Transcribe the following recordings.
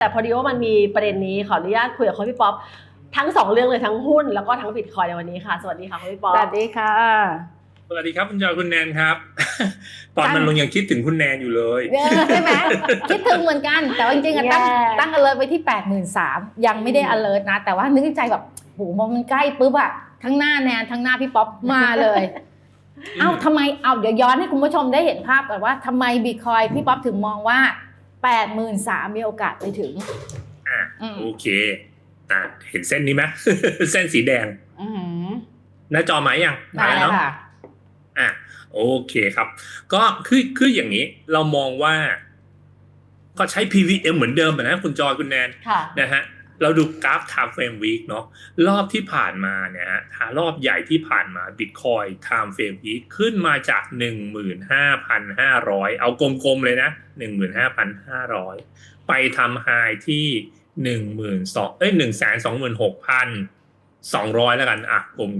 แต่พอดีว่ามันมีประเด็นนี้ขออนุญาตคุยกับคุณพี่ป๊อปทั้งสองเรื่องเลยทั้งหุ้นแล้วก็ทั้งบิตคอยในวันนี้ค่ะ สวัสดีค่ะคุณพี่ป๊อปสวัสดีค่ะสวัสดีครับคุณจอยคุณแนนครับ ตอนมันลงยังคิดถึงคุณแนนอยู่เลยเออใช่ไหมคิดถึงเหมือนกัน แต่ว่าจริงๆอะตั้งแย่ตั้ง alert ไว้ที่8 3 0 0 0ยังไม่ได้ alert นะ แต่ว่านึกในใจแบบโหพอมันใกล้ปุ๊บอะทั้งหน้าแนนทั้งหน้าพี่ป๊อปมาเลยเอ้าทำไมเอาเดี๋ยวย้อนให้คุณผู้ชมได้เห็นภาพก่อนว่าทำไมบิตคอยพี่ป๊อปถึงมองว่า 83,000มีโอกาสไปถึง อะอืม โอเคอะเห็นเส้นนี้ไหม เส้นสีแดงอือหือหน้าจอไหมยังได้มาแล้เนาะวค่ะ อะโอเคครับ ก็คือคืออย่างนี้เรามองว่า ก็ใช้ PVM เหมือนเดิมอะนะคุณจอยคุณแนนค่ะ นะฮะ เราดูกราฟ time frame week เนาะรอบที่ผ่านมาเนี่ยฮะหารอบใหญ่ที่ผ่านมา Bitcoin time frame week ขึ้นมาจาก 15,500 เอากลมๆเลยนะ 15,500 ไปทำไฮที่12,000เอ้ย126,200แล้วกันอะกลม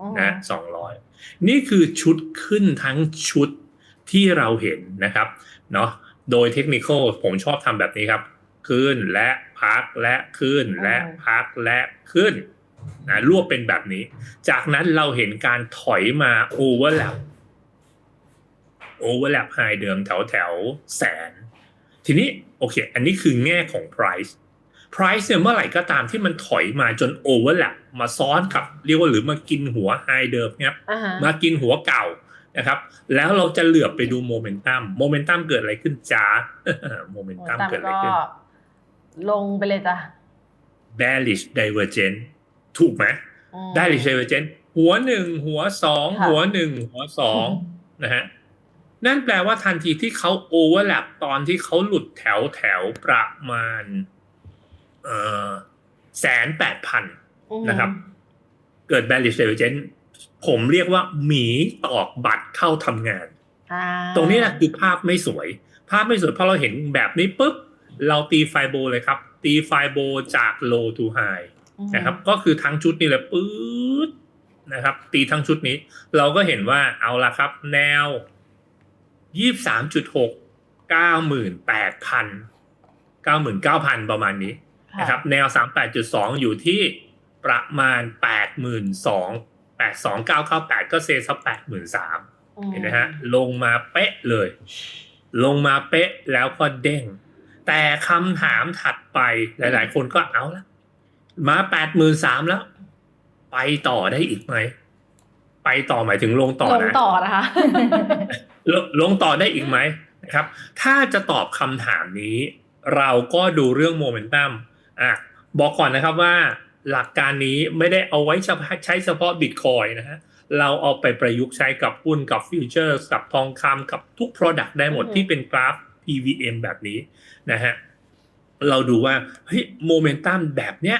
อือฮึๆนะ200นี่คือชุดขึ้นทั้งชุดที่เราเห็นนะครับเนาะโดยเทคนิคผมชอบทำแบบนี้ครับ ขึ้นและพักและขึ้นและพักและขึ้นนะรวบเป็นแบบนี้ จากนั้นเราเห็นการถอยมาโอเวอร์แลปโอเวอร์แลปไฮเดิมแถวแถวๆแสน ทีนี้โอเค อันนี้คือแง่ของ price price เนี่ยเมื่อไหร่ก็ตามที่มันถอยมาจน overlap มาซ้อนกับเรียกว่าหรือมากินหัว high เดิมเนี่ยอ่าฮะมากินหัวเก่านะครับ แล้วเราจะเหลือบไปดูโมเมนตัมโมเมนตัมเกิดอะไรขึ้นจ้าโมเมนตัมตามเกิดอะไรก็ขึ้น ลงไปเลยจ้ะ bearish divergent ถูกไหมอืม bearish divergent หัวหนึ่งหัวสองค่ะหัวหนึ่งหัวสองนะฮะนั่นแปลว่าทันทีที่เขา overlap ตอนที่เขาหลุดแถวแถวประมาณเอ่อแสนแปดพันอืมนะครับ เกิด bearish divergent ผมเรียกว่าหมีตอกบัตรเข้าทำงานอ่าตรงนี้นะคือภาพไม่สวย ภาพไม่สวยเพราะเราเห็นแบบนี้ปุ๊บ เราตีไฟโบเลยครับ ตีไฟโบจาก low to high อืมนะครับ ก็คือทั้งชุดนี้เลยปื๊ดนะครับ ตีทั้งชุดนี้ เราก็เห็นว่าเอาละครับ แนวยี่สามจุดหกเก้าหมื่นแปดพันเก้าหมื่นเก้าพันประมาณนี้นะครับ แนว38.2อยู่ที่ประมาณ82,000 82998ก็เซซับ83,000อืมเห็นไหมฮะ ลงมาเป๊ะเลย ลงมาเป๊ะแล้วก็เด้ง แต่คำถามถัดไปหลาย ๆ คนก็เอาละมา83,000แล้ว ไปต่อได้อีกไหม ไปต่อหมายถึงลงต่อลงนะต่อนะคะลงลงต่อได้อีกไหมนะครับ ถ้าจะตอบคำถามนี้ เราก็ดูเรื่องโมเมนตัมอะบอกก่อนนะครับว่าหลักการนี้ไม่ได้เอาไว้เฉพาะใช้เฉพาะบิตคอยนะฮะเราเอาไปประยุกต์ใช้กับหุ้นกับฟิวเจอร์กับทองคำกับทุก Product ได้หมดอืมที่เป็นกราฟ PVM แบบนี้นะฮะเราดูว่าเฮ้ยโมเมนตัมแบบเนี้ย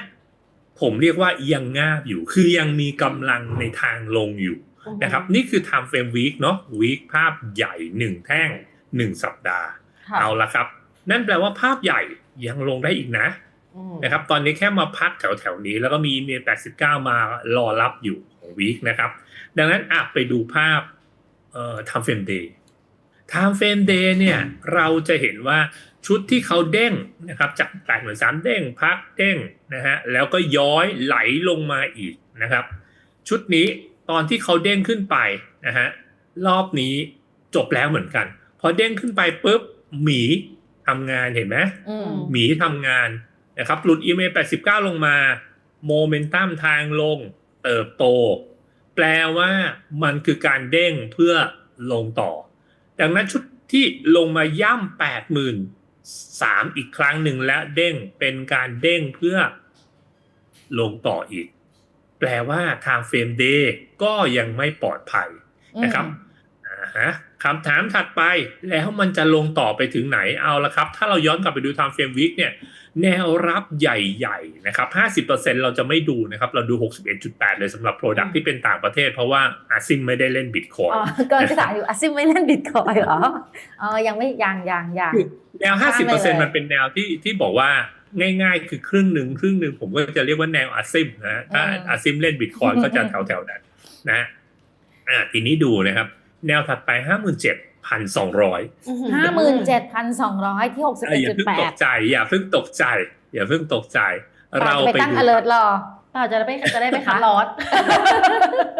ผมเรียกว่ายังงาบอยู่ คือยังมีกำลังในทางลงอยู่นะครับนี่คือ time frame week เนาะ week ภาพใหญ่1แท่ง1สัปดาห์ค่ะเอาละครับ นั่นแปลว่าภาพใหญ่ยังลงได้อีกนะอืมนะครับตอนนี้แค่มาพักแถวๆนี้ แล้วก็มีเมีย89 มารอรับอยู่ของ week นะครับ ดังนั้นอะไปดูภาพเอ่อ time frame day time frame day เนี่ยเราจะเห็นว่าชุดที่เขาเด้งนะครับจาก8เหมือน3เด้งพักเด้งนะฮะแล้วก็ย้อยไหลลงมาอีกนะครับ ชุดนี้ตอนที่เขาเด้งขึ้นไปนะฮะรอบนี้จบแล้วเหมือนกัน พอเด้งขึ้นไปปุ๊บหมีทำงานเห็นไหมอืมหมีทำงานนะครับหลุด EMA 89ลงมาโมเมนตัมทางลงเติบโต แปลว่ามันคือการเด้งเพื่อลงต่อ ดังนั้นชุดที่ลงมาย่ำ8 0 0 0 3อีกครั้งหนึ่งและเด้งเป็นการเด้งเพื่อลงต่ออีก แปลว่าทางเฟรมเดย์ก็ยังไม่ปลอดภัยนะครับคำถามถัดไปแล้วมันจะลงต่อไปถึงไหนเอาละครับ ถ้าเราย้อนกลับไปดูทางเฟรมวิกเนี่ย แนวรับใหญ่ๆนะครับ 50%เราจะไม่ดูนะครับ เราดู 61.8 เลยสำหรับ Product ที่เป็นต่างประเทศ เพราะว่าอาซิมไม่ได้เล่น Bitcoin อ๋อเกินจะถามอยู่อาซิมไม่เล่นบิตคอยเหรออ๋อยังไม่ยังยังยังแนวข้ามไปเลย50%มันเป็นแนวที่ที่บอกว่าง่ายๆ คือครึ่งหนึ่งครึ่งหนึ่งผมก็จะเรียกว่าแนวอาซิมนะถ้าอืมอาซิมเล่น Bitcoin ก็จะแถวๆนั้นนะอ่าทีนี้ดูนะครับ แนวถัดไป 57,000 พันสองร้อยห้าหมื่นเจ็ดพันสองร้อยที่หกสิบอเอ็ดย่าจุดเพิ่งแปตดกใจ อย่าเพิ่งตกใจ อย่าเพิ่งตกใจ เราไปไปตั้งดู alert รอเปล่าจะได้ไม่จะได้ไม่คัดลอส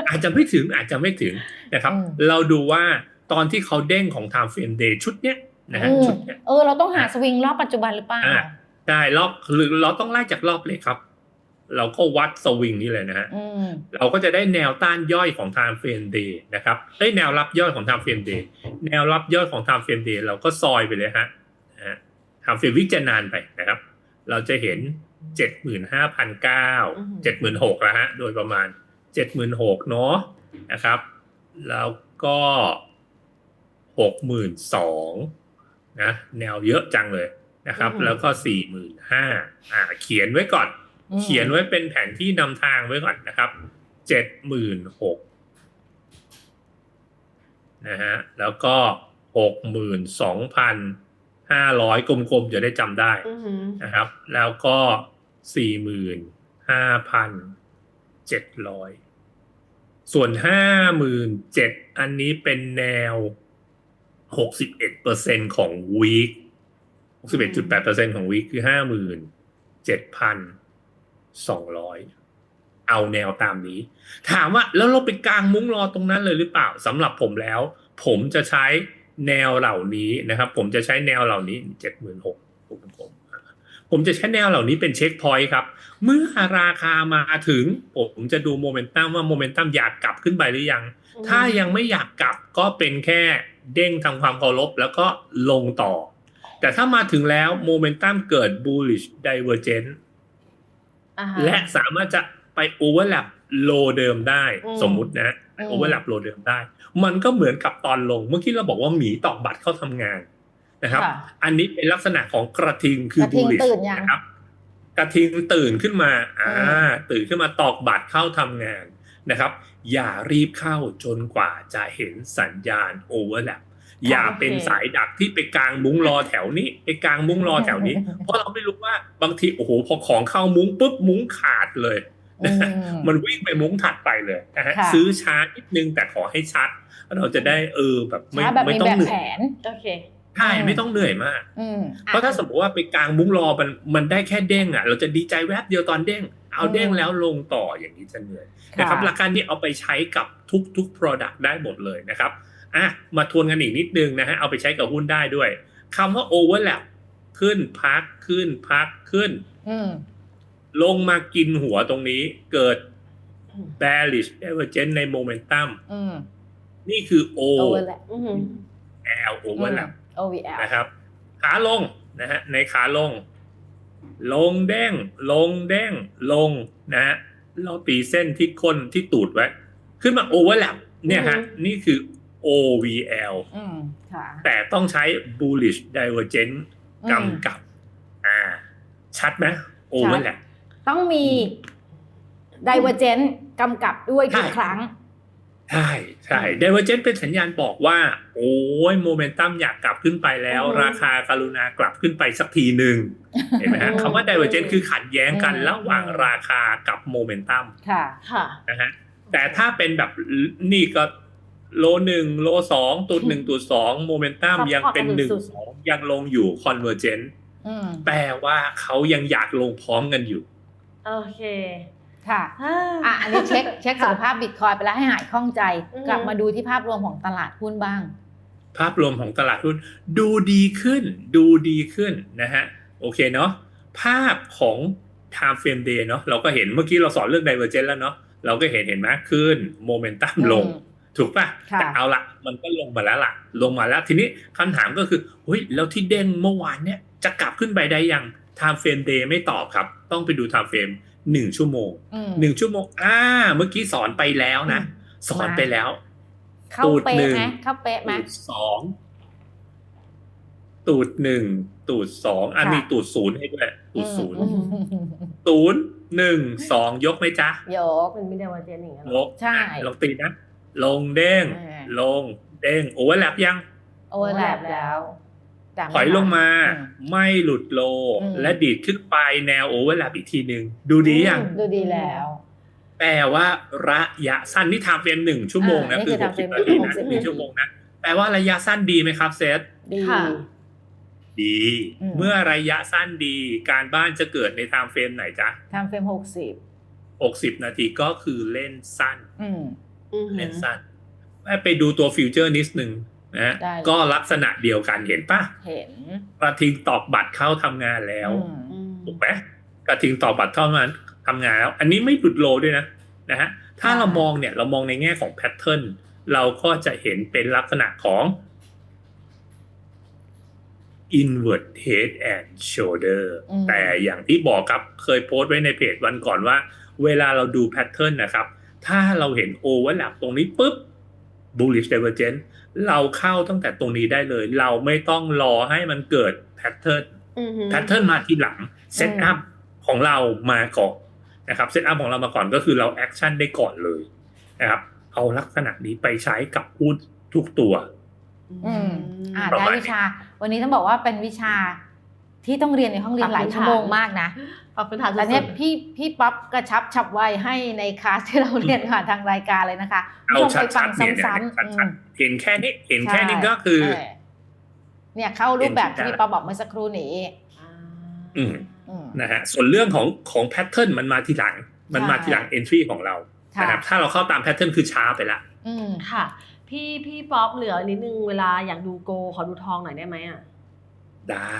อาจจะไม่ถึงอาจจะไม่ถึงนะครับอืมเราดูว่าตอนที่เขาเด้งของ time frame day ชุดเนี้ยนะฮะอืมชุดเนี้ยเออเราต้องหาสวิงรอบปัจจุบันหรือเปล่าอะได้รอบหรือเราต้องไล่จากรอบเลยครับ เราก็วัดสวิงนี่เลยนะฮะอืมเราก็จะได้แนวต้านย่อยของ time frame day นะครับได้ยแนวรับย่อยของ time frame day แนวรับย่อยของ time frame day เราก็ซอยไปเลยฮะนะฮะ time frame week จะนานไปนะครับ เราจะเห็น75,009อือหือ76,000แล้วฮะโดยประมาณ76,000เนาะนะครับ แล้วก็62,000นะแนวเยอะจังเลยนะครับ แล้วก็45,000อ่าเขียนไว้ก่อนอืม เขียนไว้เป็นแผนที่นำทางไว้ก่อนนะครับเจ็ดหมื่นหกนะฮะแล้วก็หกหมื่นสองพันห้าร้อยกลมๆจะได้จำได้อือหือนะครับ แล้วก็สี่หมื่นห้าพันเจ็ดร้อยส่วนห้าหมื่นเจ็ดอันนี้เป็นแนวหกสิบเอ็ดเปอร์เซ็นของวีคหกสิบเอ็ดจุดแปดเปอร์เซ็นของวีคคือห้าหมื่นเจ็ดพัน สองร้อยเอาแนวตามนี้ ถามว่าแล้วเราไปกางมุ้งรอตรงนั้นเลยหรือเปล่าสำหรับผมแล้ว ผมจะใช้แนวเหล่านี้นะครับ ผมจะใช้แนวเหล่านี้เจ็ดหมื่นหกผมผมจะใช้แนวเหล่านี้เป็นเช็คพอยต์ครับ เมื่อราคามาถึง ผมจะดูโมเมนตัมว่าโมเมนตัมอยากกลับขึ้นไปหรือยัง ถ้ายังไม่อยากกลับก็เป็นแค่เด้งทำความเคารพแล้วก็ลงต่อ แต่ถ้ามาถึงแล้วโมเมนตัมเกิด bullish divergence อ่าฮะ และสามารถจะไป overlap โลเดิมได้อืมสมมุตินะอืม overlap โลเดิมได้ มันก็เหมือนกับตอนลง เมื่อกี้เราบอกว่าหมีตอกบัตรเข้าทำงานนะครับค่ะอันนี้เป็นลักษณะของกระทิงคือกระทิง bullish ตื่นยังนะครับ กระทิงตื่นขึ้นมาอ่าอืมตื่นขึ้นมาตอกบัตรเข้าทำงานนะครับ อย่ารีบเข้าจนกว่าจะเห็นสัญญาณ overlap อ ย่าเป็นสายดักที่ไปกลางมุ้งรอแถวนี้ไปกลางมุ้งรอแถวนี้ เพราะเราไม่รู้ว่าบางทีโอ้โหพอของเข้ามุ้งปุ๊บมุ้งขาดเลยอืมมันวิ่งไปมุ้งถัดไปเลยนะฮะค่ะซื้อช้านิดนึงแต่ขอให้ชัด เราจะได้เออแบบไม่ช้าแบบไม่มีต้อแบงบเหนื่แผอยนโอเคใช่ไม่ต้องเหนื่อยมากอืมเพราะถ้าสมมติว่าไปกลางมุ้งรอมันมันได้แค่เด้งอะ เราจะดีใจแวบเดียวตอนเด้ง เอาเด้งแล้วลงต่ออย่างนี้จะเหนื่อยนะครับหลักการนี้เอาไปใช้กับทุกทุก product ได้หมดเลยนะครับ อะมาทวนกันอีกนิดนึงนะฮะเอาไปใช้กับหุ้นได้ด้วยคำว่า overlap ขึ้นพักขึ้นพักขึ้นอืมลงมากินหัวตรงนี้เกิด bearish divergence ใน momentum อืมนี่คือ O โอเวอร์แลปอือหือ L overlap OVL นะครับ ขาลงนะฮะในขาลง ลงเด้งลงเด้งลงนะฮะเราตีเส้นที่ก้นที่ตูดไว้ ขึ้นมา overlap เนี่ยฮะ นี่คือ OVL อืมค่ะแต่ต้องใช้ bullish divergence อืมกำกับ อ่า ชัดไหม overlap ต้องมี divergent กำกับด้วยทุกใช่ครั้ง ใช่ใช่ divergence เป็นสัญญาณบอกว่า โอ้ยโมเมนตัมอยากกลับขึ้นไปแล้วอือฮึราคากรุณากลับขึ้นไปสักทีหนึ่งเห็นไหมฮะอืมคำว่า divergence คือขัดแย้งกันอืมระหว่างราคากับโมเมนตัมค่ะ ค่ะนะฮะแต่ถ้าเป็นแบบนี่ก็ โลหนึ่งโลสองตุดหนึ่งตุดสองโมเมนตัม Support ยังเป็นกับหนึ่งสุดสองยังลงอยู่ convergent อืมแปลว่าเขายังอยากลงพร้อมกันอยู่ โอเค ค่ะอ่าอะอันนี้เช็คเช็คสุขภาพบิตคอยไปแล้วให้หายคล่องใจอืมกลับมาดูที่ภาพรวมของตลาดหุ้นบ้าง ภาพรวมของตลาดหุ้นดูดีขึ้น ดูดีขึ้นนะฮะ โอเคเนาะภาพของ time frame day เนาะเราก็เห็นเมื่อกี้เราสอนเรื่อง divergence แล้วเนาะเราก็เห็นเห็นไหมขึ้นโมเมนตัมลงอืม ถูกป่ะค่ะแต่เอาละมันก็ลงมาแล้วล่ะ ลงมาแล้วทีนี้คำถามก็คือเฮ้ยแล้วที่เด้งเมื่อวานเนี่ยจะกลับขึ้นไปได้ยัง time frame day ไม่ตอบครับ ต้องไปดู time frame หนึ่งชั่วโมงอืมหนึ่งชั่วโมงอ่าเมื่อกี้สอนไปแล้วนะ สอนไปแล้วเข้าตูดเป๊ะหนึ่งไหมเข้าเป๊ะไหมตูดสองตูดหนึ่งตูดสองอะค่ะมีตูดศูนย์ให้ด้วยตูดศูนย์อืมศูนย์หนึ่งสองยกไหมจ๊ะ ยกมันไม่ได้ว่าเจนอย่างเงี้ยหรยอกใช่ลองตีนะ ลงเด้งอ่าลงเด้งโอเวอร์แลปยัง โอเวอร์แลปแล้วแต่ไถอยลงมา อืมไม่หลุดโล อืม และดีดขึ้นไปแนวโอเวอร์แลปอีกทีหนึ่งดูดียังดูดีแล้วแปลว่าระยะสั้นนี่ทำเป็นหนึ่งชั่วโมงนะอ่านี่คือคือหกสิบ time นาที frame นะ60หนึ่งชั่วโมงนะ แปลว่าระยะสั้นดีไหมครับเซตดี ค่ะ ดี อืม เมื่อระยะสั้นดีการบ้านจะเกิดในไทม์เฟรมไหนจ๊ะ ทำเฟรมหกสิบ60 นาทีก็คือเล่นสั้น อืมอือหือ เล่นสั้นไปดูตัวฟิวเจอร์นิดหนึ่งนะฮะได้เลยก็ลักษณะเดียวกันเห็นปะเห็นกระทิงตอกบัตรเข้าทำงานแล้วอืมอืมถูกไหมกระทิงตอกบัตรเข้ามาทำงานแล้ว อันนี้ไม่หลุดโลด้วยนะนะฮะถ้าค่ะเรามองเนี่ยเรามองในแง่ของแพทเทิร์นเราก็จะเห็นเป็นลักษณะของ invert head and shoulder อืมแต่อย่างที่บอกครับเคยโพสต์ไว้ในเพจวันก่อนว่า เวลาเราดูแพทเทิร์นนะครับ ถ้าเราเห็นโอเวอร์ลัตรงนี้ปุ๊บ bullish divergence เราเข้าตั้งแต่ตรงนี้ได้เลย เราไม่ต้องรอให้มันเกิดแพทเทิร์นอือหือแพทเทิร์นมาทีหลังเซตอัพของเรามาก่อนนะครับเซตอัพของเรามาก่อนก็คือเราแอคชั่นได้ก่อนเลยนะครับเอาลักษณะนี้ไปใช้กับหุ้นทุกตัวอืมอ่าประได้มาณนี้วิชา วันนี้ต้องบอกว่าเป็นวิชาที่ต้องเรียนในห้องเรียนหลายชั่วโมงมากนะ ปรับพื้นฐานสุแต่เนี้ยดพี่พี่ป๊อปกระชับฉับไวให้ในคลาสที่เราเรียนผ่านทางรายการเลยนะคะเอาผู้ชมไปฟัชังดๆเนี่ยซ้ำๆชัอืดมๆเห็นแค่นี้เห็นแค่นี้ก็คือใช่เนี่ยเข้ารูปแบบที่เห็นพี่ป๊อปบอกเมื่อสักครู่นี้อ่าอืมอืมนะฮะส่วนเรื่องของของแพทเทิร์นมันมาทีหลัง มันมาใช่ทีหลัง entry ของเราค่ะนะครับถ้าเราเข้าตามแพทเทิร์นคือช้าไปละอืมค่ะ พี่พี่ป๊อปเหลือนิดนึงเวลาอยากดูโก ขอดูทองหน่อยได้ไหมอะได้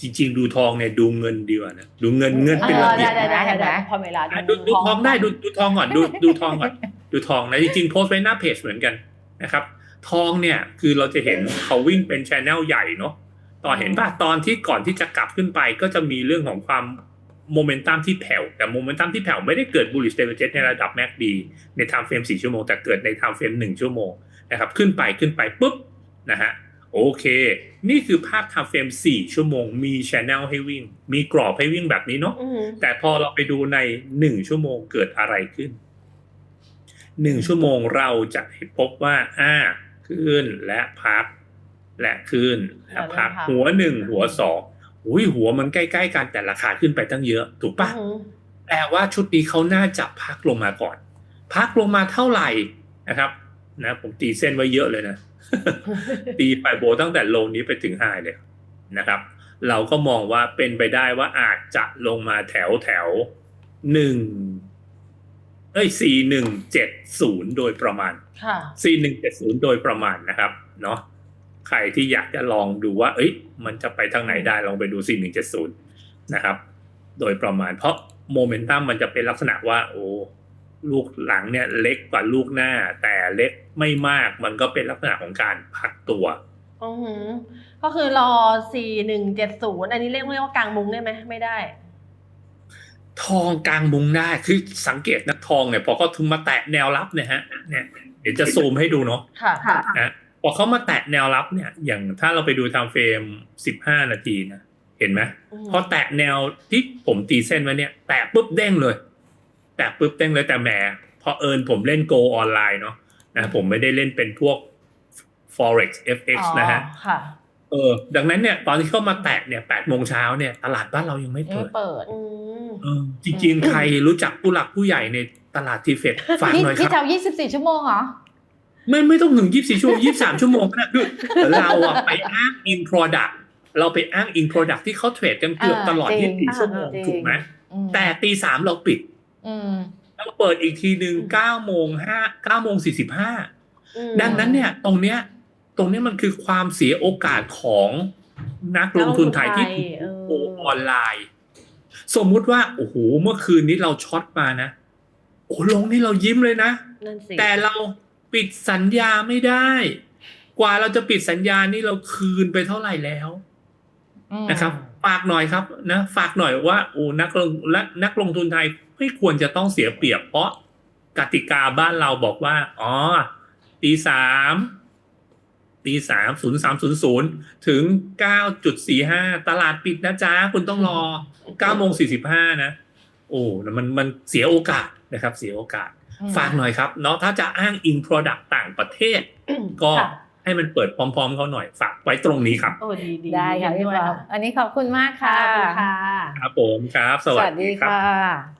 จริง ๆ ดูทองเนี่ยดูเงินดีกว่านะดูเงินเงินเอเป็นอระเบียได้บได้ได้เห็นไหมได้พอเวลาอะดูดูทองได้ดูดูทองก่อนดูดูทองก่อนดูทองนะจริงๆโพสต์ไว้หน้าเพจเหมือนกันนะครับ ทองเนี่ยคือเราจะเห็นเขาวิ่งเป็นชแนลใหญ่เนาะตอนเห็นป่ะตอนที่ก่อนที่จะกลับขึ้นไปก็จะมีเรื่องของความโมเมนตัมที่แผ่วแต่โมเมนตัมที่แผ่วไม่ได้เกิด bullish divergence ในระดับ MACD ใน time frame 4ชั่วโมงแต่เกิดใน time frame 1ชั่วโมงนะครับขึ้นไปขึ้นไปปุ๊บนะฮะ โอเค นี่คือภาพ time frame 4ชั่วโมง มี channel ให้วิ่ง มีกรอบให้วิ่งแบบนี้เนาะอือหือแต่พอเราไปดูในหนึ่งชั่วโมงเกิดอะไรขึ้นหนึ่งชั่วโมงเราจะพบว่า อ่า ขึ้นและพัก และขึ้นและพัก หัวหนึ่งหัวสองอุ้ยหัวมันใกล้ๆกันแต่ราคาขึ้นไปตั้งเยอะ ถูกปะอือหือแปลว่าชุดนี้เขาน่าจะพักลงมาก่อน พักลงมาเท่าไหร่นะครับ นะ ผมตีเส้นไว้เยอะเลยนะ ตีไปโบตั้งแต่โลนี้ไปถึงไฮเลยนะครับ เราก็มองว่าเป็นไปได้ว่าอาจจะลงมาแถวแถวหนึ่งเอ้ยสี่หนึ่งเจ็ดศูนย์โดยประมาณค่ะสี่หนึ่งเจ็ดศูนย์โดยประมาณนะครับ เนาะใครที่อยากจะลองดูว่า เอ้ย มันจะไปทางไหนได้ลองไปดูสี่หนึ่งเจ็ดศูนย์นะครับ โดยประมาณเพราะโมเมนตัมมันจะเป็นลักษณะว่า โอ้ ลูกหลังเนี่ยเล็กกว่าลูกหน้า แต่เล็กไม่มากมันก็เป็นลักษณะของการพักตัวอือหือก็คือรอสี่หนึ่งเจ็ดศูนย์อันนี้เรียกเรียกว่ากลางมุ้งได้ไหมไม่ได้ ทองกลางมุงได้คือสังเกตนะทองเนี่ยพอเขาถึงมาแตะแนวรับเนี่ยฮะเนี่ยเดี๋ยวจะซูมให้ดูเนาะค่ะค่ะนะพอเขามาแตะแนวรับเนี่ย อย่างถ้าเราไปดูไทม์เฟรมสิบห้านาทีนะเห็นไหมพอแตะแนวที่ผมตีเส้นไว้เนี่ย แตะปุ๊บเด้งเลย แตะปุ๊บเด้งเลยแต่แหมพอเอิญผมเล่นโกออนไลน์เนาะนะผมไม่ได้เล่นเป็นพวก forex fx อ๋อนะฮะค่ะเออ ดังนั้นเนี่ย ตอนที่เข้ามาแตะเนี่ยแปดโมงเช้าเนี่ย ตลาดบ้านเรายังไม่ยังเปิไม่ดเปิดอืมเออจริงๆ ใครรู้จักผู้หลักผู้ใหญ่ในตลาดทีเฟดฝากพี่หน่อยคพี่รับเจ้ายี่สิบสี่ชั่วโมงเหรอไม่ไม่ต้องถึงยี่สิบชั่วโมงยี่สามชั่วโมงก็ได้คือเราอะไปอ้างอิง product เราไปอ้างอิง product ที่เขาเทรดกันเกือบอ่าตลอดจริยี่งสิบชั่วโมงจริงถูกไหมอืมแต่ตีสามเราปิดอืม เราเปิดอีกทีหนึ่งเก้าโมงห้าเก้าโมงสี่สิบห้าอืมดังนั้นเนี่ย ตรงเนี้ย ตรงเนี้ยมันคือความเสียโอกาสของนักลงทุนไทยที่ถูกเออโกงออนไลน์ สมมุติว่า โอ้โห เมื่อคืนนี้เราช็อตมานะ โอ้ลงนี่เรายิ้มเลยนะนั่นสิแต่เราปิดสัญญาไม่ได้ กว่าเราจะปิดสัญญานี่เราคืนไปเท่าไหร่แล้วอืมนะครับ ฝากหน่อยครับนะ ฝากหน่อยว่า โอ้นักลงและนักลงทุนไทย ไม่ควรจะต้องเสียเปรียบเพราะกติกาบ้านเราบอกว่า อ๋อตีสามตีสามศูนย์สามศูนย์ศูนย์ถึงเก้าจุดสี่ห้าตลาดปิดนะจ๊ะ คุณต้องรอเก้าโมงสี่สิบห้านะ โอ้มันมันเสียโอกาสนะครับ เสียโอกาสอืมฝากหน่อยครับเนาะถ้าจะอ้างอิง Product ต่างประเทศ ก็ค่ะให้มันเปิดพร้อม ๆเขาหน่อย ฝากไว้ตรงนี้ครับ โอ้ดีดีได้ค่ะพี่ด้วยป๊อปอันนี้ขอบคุณมากค่ะค่ะขอบคุณค่ะ ครับผมครับ สวัสดีครับค่ะ